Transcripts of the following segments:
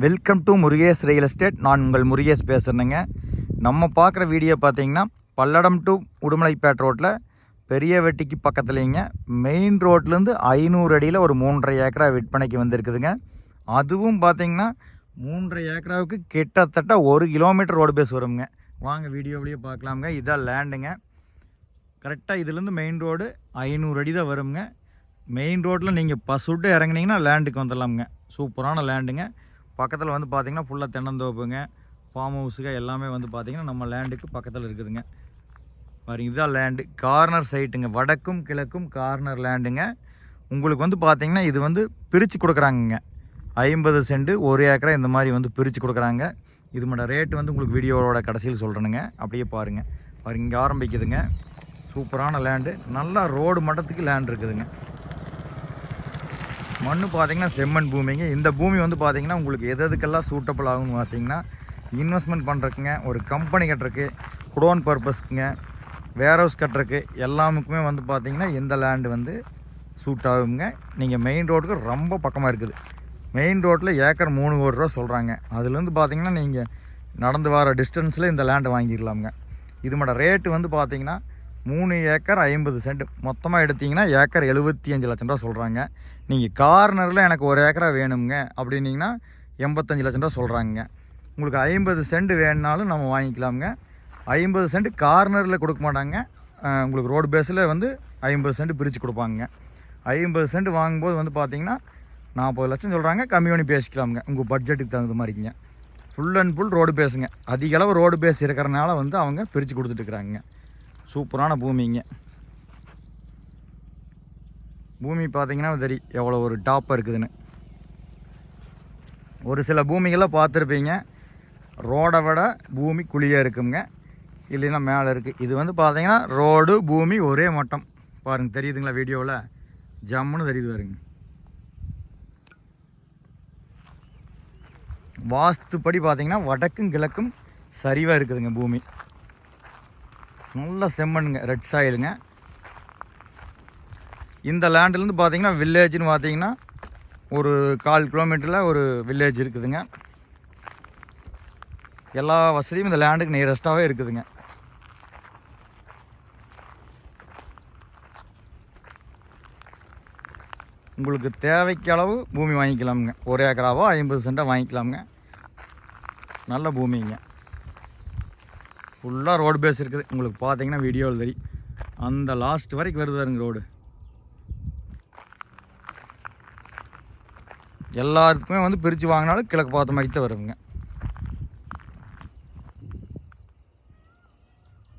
Welcome to Murugesh real estate நான் உங்கள் முருகேஷ் பேசுகிறேங்க நம்ம பார்க்குற வீடியோ பார்த்தீங்கன்னா பல்லடம் டு உடுமலைப்பேட் ரோட்டில் பெரிய வெட்டிக்கு பக்கத்துலேங்க. மெயின் ரோட்லேருந்து ஐநூறு அடியில் ஒரு மூன்றரை ஏக்கரா விற்பனைக்கு வந்திருக்குதுங்க. அதுவும் பார்த்தீங்கன்னா மூன்றரை ஏக்கராவுக்கு கிட்டத்தட்ட ஒரு கிலோமீட்டர் ரோடு பேஸ் வருங்க. வாங்க வீடியோவிலேயே பார்க்கலாமுங்க. இதான் லேண்டுங்க கரெக்டாக இதுலேருந்து மெயின் ரோடு ஐநூறு அடி தான் வருங்க. மெயின் ரோட்டில் நீங்கள் பசுட்டு இறங்குனீங்கன்னா லேண்டுக்கு வந்துடலாமுங்க. சூப்பரான லேண்டுங்க பக்கத்தில் வந்து பார்த்தீங்கன்னா ஃபுல்லாக தென்னந்தோப்புங்க ஃபார்ம் ஹவுஸுங்க எல்லாமே வந்து பார்த்தீங்கன்னா நம்ம லேண்டுக்கு பக்கத்தில் இருக்குதுங்க. பாருங்க இதுதான் லேண்டு கார்னர் சைட்டுங்க வடக்கும் கிழக்கும் கார்னர் லேண்டுங்க உங்களுக்கு வந்து பார்த்திங்கன்னா இது வந்து பிரித்து கொடுக்குறாங்கங்க. ஐம்பது சென்ட் ஒரு ஏக்கரை இந்த மாதிரி வந்து பிரித்து கொடுக்குறாங்க. இது மட்டும் ரேட்டு வந்து உங்களுக்கு வீடியோவோட கடைசியில் சொல்கிறேனுங்க அப்படியே பாருங்கள் பாருங்க இங்கே ஆரம்பிக்குதுங்க. சூப்பரான லேண்டு நல்லா ரோடு மட்டத்துக்கு லேண்ட் இருக்குதுங்க. மண் பார்த்தீங்கன்னா செம்மண் பூமிங்க. இந்த பூமி வந்து பார்த்தீங்கன்னா உங்களுக்கு எது எதுக்கெல்லாம் சூட்டபிள் ஆகும்னு பார்த்தீங்கன்னா இன்வெஸ்ட்மெண்ட் பண்ணுறதுக்குங்க ஒரு கம்பெனி கட்டுறக்கு குடோன் பர்பஸ்க்குங்க வேர் ஹவுஸ் கட்டுறதுக்கு எல்லாமுக்குமே வந்து பார்த்தீங்கன்னா இந்த லேண்டு வந்து சூட் ஆகுங்க நீங்கள் மெயின் ரோடுக்கு ரொம்ப பக்கமாக இருக்குது. மெயின் ரோட்டில் ஏக்கர் மூணு கோடி ரூபா சொல்கிறாங்க அதுலேருந்து பார்த்தீங்கன்னா நீங்கள் நடந்து வர டிஸ்டன்ஸில் இந்த லேண்டை வாங்கிடலாமுங்க. இது மட்டும் ரேட்டு வந்து பார்த்தீங்கன்னா மூணு ஏக்கர் ஐம்பது சென்ட். மொத்தமாக எடுத்திங்கன்னா ஏக்கர் எழுபத்தி அஞ்சு லட்சம் ரூபா சொல்கிறாங்க நீங்கள் கார்னரில் எனக்கு ஒரு ஏக்கரா வேணுங்க அப்படின்னீங்கன்னா எண்பத்தஞ்சு லட்சம் ரூபா சொல்கிறாங்க உங்களுக்கு ஐம்பது சென்ட் வேணுனாலும் நம்ம வாங்கிக்கலாமுங்க. ஐம்பது சென்ட் கார்னரில் கொடுக்க மாட்டாங்க. உங்களுக்கு ரோடு பேஸில் வந்து ஐம்பது சென்ட் பிரித்து கொடுப்பாங்க ஐம்பது சென்ட் வாங்கும்போது வந்து பார்த்தீங்கன்னா நாற்பது லட்சம் சொல்கிறாங்க கம்மி பண்ணி பேசிக்கலாமுங்க. உங்கள் பட்ஜெட்டுக்கு தகுந்த மாதிரிங்க. ஃபுல் அண்ட் ஃபுல் ரோடு பேஸுங்க அதிகளவு ரோடு பேஸ் இருக்கிறனால வந்து அவங்க பிரித்து கொடுத்துட்ருக்குறாங்க சூப்பரான பூமிங்க. பூமி பார்த்தீங்கன்னா தெரியும் எவ்வளோ ஒரு டாப்பாக இருக்குதுன்னு. ஒரு சில பூமிகள்லாம் பார்த்துருப்பீங்க ரோடை விட பூமி குழியாக இருக்குங்க. இல்லைன்னா மேலே இருக்குது இது வந்து பார்த்தீங்கன்னா ரோடு பூமி ஒரே மட்டம். பாருங்க தெரியுதுங்களா வீடியோவில் ஜம்முன்னு தெரியுது பாருங்க. வாஸ்துப்படி பார்த்தீங்கன்னா வடக்கும் கிழக்கும் சரிவாக இருக்குதுங்க பூமி. நல்ல செம்மண்ணுங்க ரெட் சாயிலுங்க இந்த லேண்ட்லேருந்து பார்த்தீங்கன்னா வில்லேஜ்னு பார்த்தீங்கன்னா ஒரு கால் கிலோமீட்டரில் ஒரு வில்லேஜ் இருக்குதுங்க. எல்லா வசதியும் இந்த லேண்டுக்கு நியரஸ்ட்டாகவே இருக்குதுங்க. உங்களுக்கு தேவைக்கு அளவு பூமி வாங்கிக்கலாமுங்க. ஒரு ஏக்கராவோ ஐம்பது சென்ட்டாக வாங்கிக்கலாமுங்க. நல்ல பூமிங்க. ஃபுல்லாக ரோடு பேஸ் இருக்குது. உங்களுக்கு பார்த்தீங்கன்னா வீடியோவில் தெரியும். அந்த லாஸ்ட் வரைக்கும் வருதாருங்க ரோடு எல்லாருக்குமே வந்து பிரித்து வாங்கினாலும் கிழக்கு பார்த்த மாதிரி தான் வருங்க.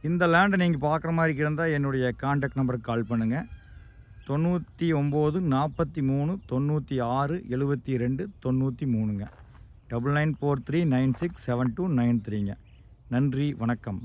இந்த லேண்டை நீங்கள் பார்க்குற மாதிரி இருந்தால் என்னுடைய காண்டாக்ட் நம்பருக்கு கால் பண்ணுங்கள் தொண்ணூற்றி ஒம்பது நாற்பத்தி மூணு தொண்ணூற்றி ஆறு எழுபத்தி ரெண்டு தொண்ணூற்றி மூணுங்க. Double nine four three nine six seven two nine த்ரீங்க நன்றி வணக்கம்.